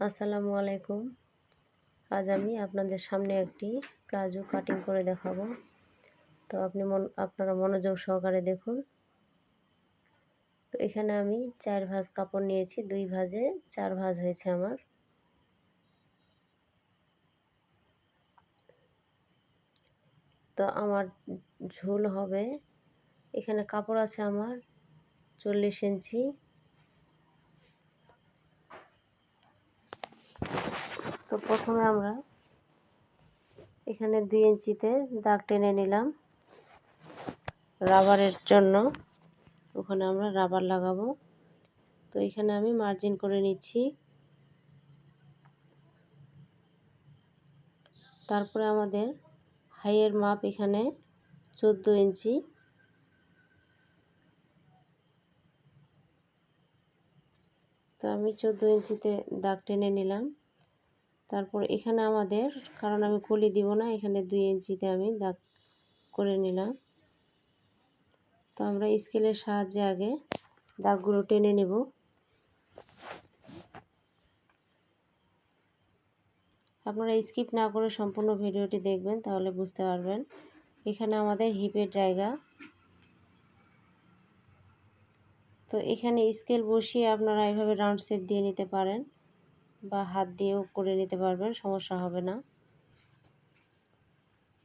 আসসালামু আলাইকুম। আজ আমি আপনাদের সামনে একটি প্লাজো কাটিং করে দেখাবো। তো আপনি মন, আপনারা মনোযোগ সহকারে দেখুন। তো এখানে আমি চার ভাঁজ কাপড় নিয়েছি, দুই ভাঁজে চার ভাঁজ হয়েছে আমার। তো আমার ঝুল হবে। এখানে কাপড় আছে আমার চল্লিশ ইঞ্চি তো প্রথমে আমরা এখানে দুই ইঞ্চিতে দাগ টেনে নিলাম রাবারের জন্য। ওখানে আমরা রাবার লাগাবো। তো এখানে আমি মার্জিন করে নিচ্ছি। তারপরে আমাদের হাইয়ের মাপ এখানে চোদ্দ ইঞ্চি। তো আমি চোদ্দ ইঞ্চিতে দাগ টেনে নিলাম। তারপর এখানে আমাদের, কারণ আমি কলি দিব না, এখানে দুই ইঞ্চিতে আমি দাগ করে নিলাম। তো আমরা স্কেলের সাহায্যে আগে দাগগুলো টেনে নেব। আপনারা স্কিপ না করে সম্পূর্ণ ভিডিওটি দেখবেন, তাহলে বুঝতে পারবেন। এখানে আমাদের হিপের জায়গা। তো এখানে স্কেল বসিয়ে আপনারা এভাবে রাউন্ড শেপ দিয়ে নিতে পারেন। বা হাত দিয়েও করে নিতে পারবেন, সমস্যা হবে না।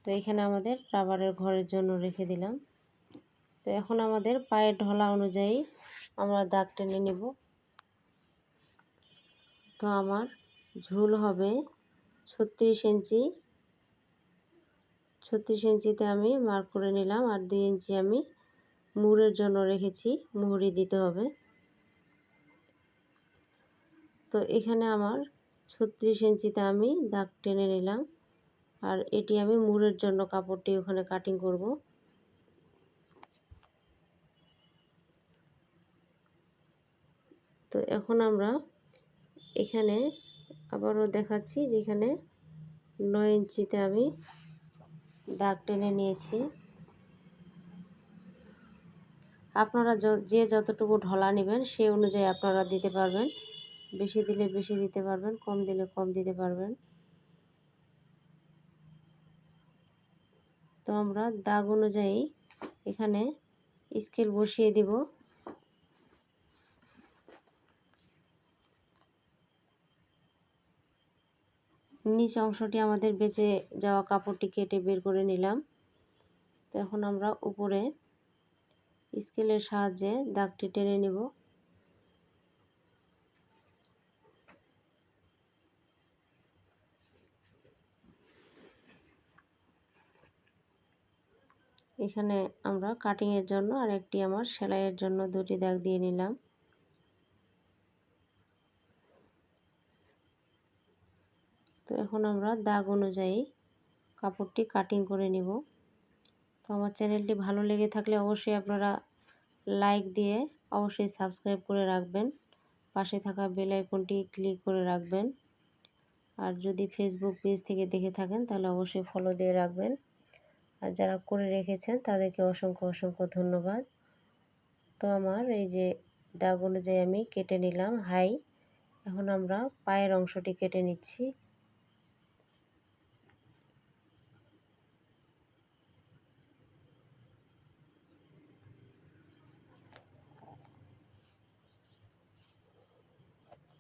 তো এখানে আমাদের রাবারের ঘরের জন্য রেখে দিলাম। তো এখন আমাদের পায়ের ঢলা অনুযায়ী আমরা দাগ টেনে নেব। তো আমার ঝুল হবে ছত্রিশ ইঞ্চি। ছত্রিশ ইঞ্চিতে আমি মার্ক করে নিলাম আর দুই ইঞ্চি আমি মুড়ের জন্য রেখেছি মুহুরি দিতে হবে। তো এখানে আমার ছত্রিশ ইঞ্চিতে আমি দাগ টেনে নিলাম। আর এটি আমি মুড়ের জন্য কাপড়টি ওখানে কাটিং করব। তো এখন আমরা এখানে আবারও দেখাচ্ছি যেখানে নয় ইঞ্চিতে আমি দাগ টেনে নিয়েছি। আপনারা যে যতটুকু ঢলা নেবেন সে অনুযায়ী আপনারা দিতে পারবেন। বেশি দিলে বেশি দিতে পারবেন, কম দিলে কম দিতে পারবেন। তো আমরা দাগ অনুযায়ী এখানে স্কেল বসিয়ে দিব। নিচ অংশটি আমাদের বেঁচে যাওয়া কাপড়টি কেটে বের করে নিলাম। তো এখন আমরা উপরে স্কেলের সাহায্যে দাগটি টেনে নিব। এখানে আমরা কাটিংয়ের জন্য আর একটি আমার সেলাইয়ের জন্য দুটি দাগ দিয়ে নিলাম। তো এখন আমরা দাগ অনুযায়ী কাপড়টি কাটিং করে নিব। তো আমার চ্যানেলটি ভালো লেগে থাকলে অবশ্যই আপনারা লাইক দিয়ে অবশ্যই সাবস্ক্রাইব করে রাখবেন। পাশে থাকা বেল আইকনটি ক্লিক করে রাখবেন। আর যদি ফেসবুক পেজ থেকে দেখে থাকেন তাহলে অবশ্যই ফলো দিয়ে রাখবেন। আর যারা করে রেখেছেন তাদেরকে অসংখ্য অসংখ্য ধন্যবাদ। তো আমার এই যে দাগ অনুযায়ী আমি কেটে নিলাম হাই, এখন আমরা পায়ের অংশটি কেটে নিচ্ছি।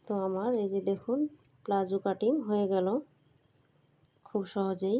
তো আমার এই যে দেখুন, প্লাজো কাটিং হয়ে গেল। খুব সহজেই